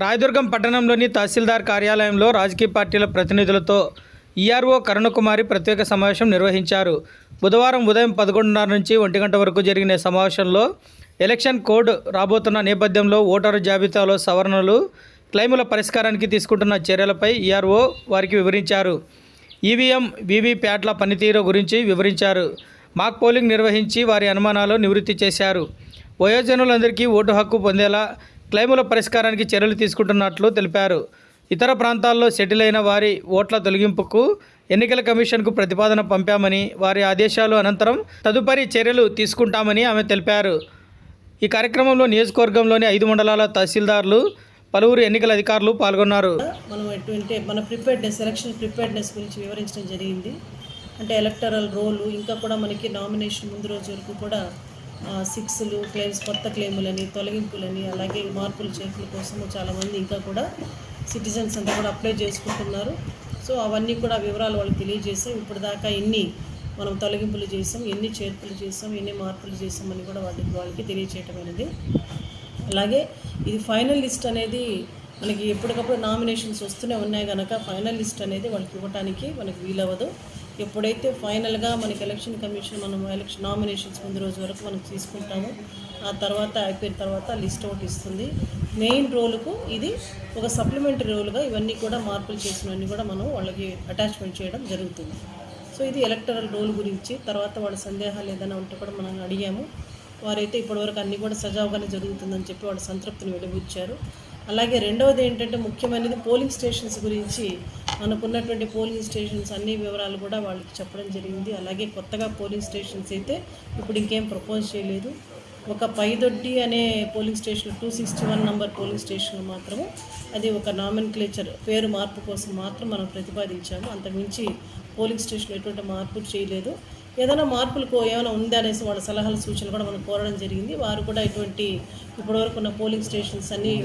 రాయదుర్గం పట్టణంలోని తహసీల్దార్ కార్యాలయంలో రాజకీయ పార్టీల ప్రతినిధులతో ఈఆర్ఓ కరుణకుమారి ప్రత్యేక సమావేశం నిర్వహించారు. బుధవారం ఉదయం పదకొండున్నర నుంచి ఒంటి గంట వరకు జరిగిన సమావేశంలో ఎలక్షన్ కోడ్ రాబోతున్న నేపథ్యంలో ఓటరు జాబితాలో సవరణలు క్లెయిముల పరిష్కారానికి తీసుకుంటున్న చర్యలపై ఈఆర్ఓ వారికి వివరించారు. ఈవీఎం వీవీప్యాట్ల పనితీరు గురించి వివరించారు. మాక్ పోలింగ్ నిర్వహించి వారి అనుమానాలు నివృత్తి చేశారు. వయోజనులందరికీ ఓటు హక్కు పొందేలా క్లెయిముల పరిష్కారానికి చర్యలు తీసుకుంటున్నట్లు తెలిపారు. ఇతర ప్రాంతాల్లో సెటిల్ అయిన వారి ఓట్ల తొలగింపుకు ఎన్నికల కమిషన్కు ప్రతిపాదన పంపామని వారి ఆదేశాలు అనంతరం తదుపరి చర్యలు తీసుకుంటామని ఆమె తెలిపారు. ఈ కార్యక్రమంలో నియోజకవర్గంలోని ఐదు మండలాల తహసీల్దార్లు పలువురు ఎన్నికల అధికారులు పాల్గొన్నారు. మనం ఎటువంటి మన ప్రిపేర్డ్నెస్ ఎలక్షన్ ప్రిపేర్డ్నెస్ గురించి వివరించడం జరిగింది. అంటే ఎలక్టరల్ రోలు ఇంకా కూడా మనకి నామినేషన్ ముందు రోజు వరకు కూడా సిక్స్లు క్లెయిమ్స్ కొత్త క్లెయిములని తొలగింపులని అలాగే మార్పులు చేర్పుల కోసము చాలామంది ఇంకా కూడా సిటిజన్స్ అంతా కూడా అప్లై చేసుకుంటున్నారు. సో అవన్నీ కూడా వివరాలు వాళ్ళకి తెలియజేసాం. ఇప్పుడు దాకా ఎన్ని మనం తొలగింపులు చేసాం ఎన్ని చేర్పులు చేసాం ఎన్ని మార్పులు చేసామని కూడా వాళ్ళకి వాళ్ళకి తెలియచేయటం అనేది. అలాగే ఇది ఫైనల్ లిస్ట్ అనేది మనకి ఎప్పటికప్పుడు నామినేషన్స్ వస్తూనే ఉన్నాయి కనుక ఫైనల్ లిస్ట్ అనేది వాళ్ళకి ఇవ్వడానికి మనకి వీలవ్వదు. ఎప్పుడైతే ఫైనల్గా మనకి ఎలక్షన్ కమిషన్ మనం ఎలక్షన్ నామినేషన్స్ ముందు రోజు వరకు మనం తీసుకుంటాము ఆ తర్వాత అయిపోయిన తర్వాత లిస్ట్ అవుట్ ఇస్తుంది. మెయిన్ రోలుకు ఇది ఒక సప్లిమెంటరీ రోలుగా ఇవన్నీ కూడా మార్పులు చేసినవన్నీ కూడా మనం వాళ్ళకి అటాచ్మెంట్ చేయడం జరుగుతుంది. సో ఇది ఎలక్టరల్ రోల్ గురించి తర్వాత వాళ్ళ సందేహాలు ఏదైనా ఉంటే కూడా మనం అడిగాము. వారైతే ఇప్పటివరకు అన్నీ కూడా సజావుగానే జరుగుతుందని చెప్పి వాళ్ళ సంతృప్తిని వెలిబుచ్చారు. అలాగే రెండవది ఏంటంటే ముఖ్యమైనది పోలింగ్ స్టేషన్స్ గురించి మనకున్నటువంటి పోలింగ్ స్టేషన్స్ అన్ని వివరాలు కూడా వాళ్ళకి చెప్పడం జరిగింది. అలాగే కొత్తగా పోలింగ్ స్టేషన్స్ అయితే ఇప్పుడు ఇంకేం ప్రపోజ్ చేయలేదు. ఒక పైదొడ్డి అనే polling station two sixty one number polling station మాత్రము అది ఒక నామిన్ క్లేచర్ పేరు మార్పు కోసం మాత్రం మనం ప్రతిపాదించాము. అంతకుమించి పోలింగ్ స్టేషన్ ఎటువంటి మార్పు చేయలేదు. ఏదైనా మార్పులు కో- ఏమైనా ఉందా అనేసి వాళ్ళ సలహాలు సూచనలు కూడా మనం కోరడం జరిగింది. వారు కూడా ఎటువంటి ఇప్పటివరకు ఉన్న పోలింగ్ స్టేషన్స్ అన్నీ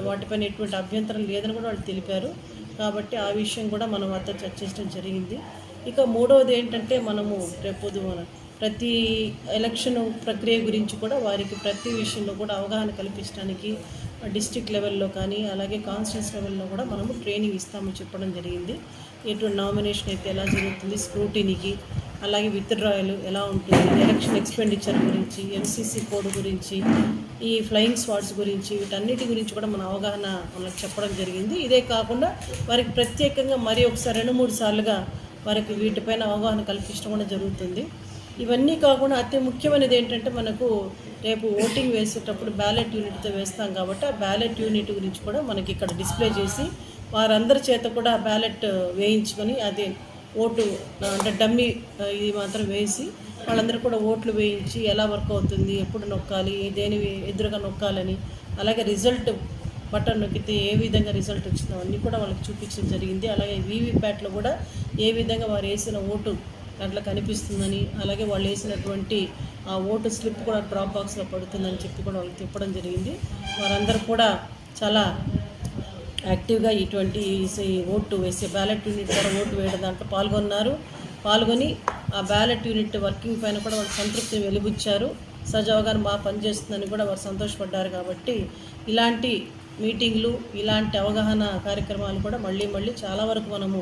వాటిపైన ఎటువంటి అభ్యంతరం లేదని కూడా వాళ్ళు తెలిపారు. కాబట్టి ఆ విషయం కూడా మనం అంతా చర్చించడం జరిగింది. ఇక మూడవది ఏంటంటే మనము రేపు మన ప్రతి ఎలక్షన్ ప్రక్రియ గురించి కూడా వారికి ప్రతి విషయంలో కూడా అవగాహన కల్పించడానికి డిస్టిక్ లెవెల్లో కానీ అలాగే కాన్స్టిట్యూన్స్ లెవెల్లో కూడా మనము ట్రైనింగ్ ఇస్తామని చెప్పడం జరిగింది. ఎటువంటి నామినేషన్ అయితే ఎలా జరుగుతుంది స్క్రూటీనికి అలాగే విత్డ్రాయల్ ఎలా ఉంటుంది ఎలక్షన్ ఎక్స్పెండిచర్ గురించి ఎంసీసీ కోడ్ గురించి ఈ ఫ్లయింగ్ స్వాట్స్ గురించి వీటన్నిటి గురించి కూడా మన అవగాహన మనకు చెప్పడం జరిగింది. ఇదే కాకుండా వారికి ప్రత్యేకంగా మరి ఒకసారి రెండు మూడు సార్లుగా వారికి వీటిపైన అవగాహన కల్పించడం కూడా జరుగుతుంది. ఇవన్నీ కాకుండా అతి ముఖ్యమైనది ఏంటంటే మనకు రేపు ఓటింగ్ వేసేటప్పుడు బ్యాలెట్ యూనిట్తో వేస్తాం కాబట్టి ఆ బ్యాలెట్ యూనిట్ గురించి కూడా మనకి ఇక్కడ డిస్ప్లే చేసి వారందరి చేత కూడా బ్యాలెట్ వేయించుకొని అదే ఓటు అంటే డమ్మీ ఇది మాత్రం వేసి వాళ్ళందరూ కూడా ఓట్లు వేయించి ఎలా వర్క్ అవుతుంది ఎప్పుడు నొక్కాలి దేని ఎదురుగా నొక్కాలని అలాగే రిజల్ట్ బటన్ నొక్కితే ఏ విధంగా రిజల్ట్ వచ్చిందో అన్నీ కూడా వాళ్ళకి చూపించడం జరిగింది. అలాగే వీవీప్యాట్లో కూడా ఏ విధంగా వారు వేసిన ఓటు అట్లా కనిపిస్తుందని అలాగే వాళ్ళు వేసినటువంటి ఆ ఓటు స్లిప్ కూడా డ్రాప్ బాక్స్లో పడుతుందని చెప్పి కూడా వాళ్ళకి చెప్పడం జరిగింది. వారందరూ కూడా చాలా యాక్టివ్గా ఇటువంటి ఈ ఓటు వేసే బ్యాలెట్ యూనిట్ ద్వారా ఓటు వేయడం దాంట్లో పాల్గొన్నారు. పాల్గొని ఆ బ్యాలెట్ యూనిట్ వర్కింగ్ పైన కూడా వాళ్ళు సంతృప్తిని వెలిబుచ్చారు. సజావుగా బాగా పనిచేస్తుందని కూడా వారు సంతోషపడ్డారు కాబట్టి ఇలాంటి మీటింగ్లు ఇలాంటి అవగాహన కార్యక్రమాలు కూడా మళ్ళీ మళ్ళీ చాలా వరకు మనము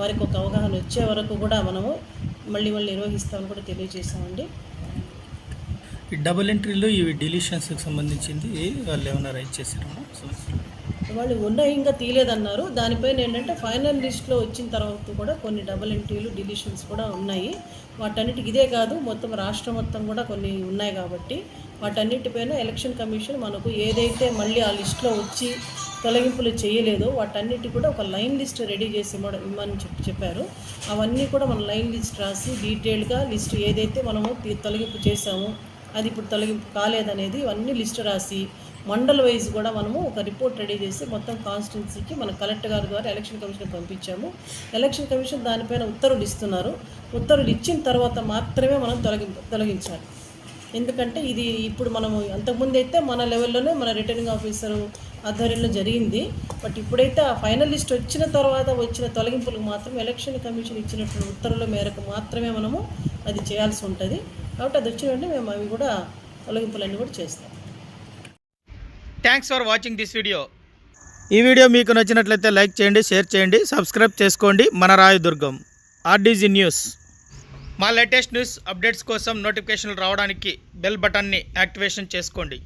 వారికి ఒక అవగాహన వచ్చే వరకు కూడా మనము మళ్ళీ మళ్ళీ నిర్వహిస్తామని కూడా తెలియజేస్తామండి డబుల్ ఎంట్రీలో ఇవి డిలీషన్స్కి సంబంధించింది వాళ్ళు ఏమైనా రైట్ చేశారమ్మా? వాళ్ళు ఉన్నాయి ఇంకా తీయలేదన్నారు దానిపైన ఏంటంటే ఫైనల్ లిస్ట్లో వచ్చిన తర్వాత కూడా కొన్ని డబుల్ ఎంట్రీలు డిలీషన్స్ కూడా ఉన్నాయి. వాటన్నిటికి ఇదే కాదు మొత్తం రాష్ట్రం మొత్తం కూడా కొన్ని ఉన్నాయి కాబట్టి వాటన్నిటిపైన ఎలక్షన్ కమిషన్ మనకు ఏదైతే మళ్ళీ ఆ లిస్ట్లో వచ్చి తొలగింపులు చేయలేదో వాటన్నిటి కూడా ఒక లైన్ లిస్ట్ రెడీ చేసి ఇవ్వడం ఇమ్మని చెప్పి చెప్పారు. అవన్నీ కూడా మన లైన్ లిస్ట్ రాసి డీటెయిల్గా లిస్ట్ ఏదైతే మనము తొలగింపు చేసామో అది ఇప్పుడు తొలగింపు కాలేదనేది ఇవన్నీ లిస్ట్ రాసి మండల్ వైజ్ కూడా మనము ఒక రిపోర్ట్ రెడీ చేసి మొత్తం కాన్స్టిట్యున్సీకి మన కలెక్టర్ గారి ద్వారా ఎలక్షన్ కమిషన్ పంపించాము. ఎలక్షన్ కమిషన్ దానిపైన ఉత్తర్వులు ఇస్తున్నారు. ఉత్తర్వులు ఇచ్చిన తర్వాత మాత్రమే మనం తొలగి తొలగించాలి. ఎందుకంటే ఇది ఇప్పుడు మనము అంతకుముందు అయితే మన లెవెల్లోనే మన రిటర్నింగ్ ఆఫీసర్ ఆధ్వర్యంలో జరిగింది. బట్ ఇప్పుడైతే ఆ ఫైనల్ లిస్ట్ వచ్చిన తర్వాత వచ్చిన తొలగింపులకు మాత్రం ఎలక్షన్ కమిషన్ ఇచ్చినటువంటి ఉత్తర్వుల మేరకు మాత్రమే మనము అది చేయాల్సి ఉంటుంది. కాబట్టి అది వచ్చిన వెంటనే మేము అవి కూడా తొలగింపులన్నీ కూడా చేస్తాం. Thanks for watching this video ఈ వీడియో మీకు నచ్చినట్లయితే లైక్ చేయండి షేర్ చేయండి సబ్స్క్రైబ్ చేసుకోండి. మన రాయదుర్గం ఆర్డీజీ న్యూస్ మా లేటెస్ట్ న్యూస్ అప్డేట్స్ కోసం నోటిఫికేషన్లు రావడానికి బెల్ బటన్ని యాక్టివేషన్ చేసుకోండి.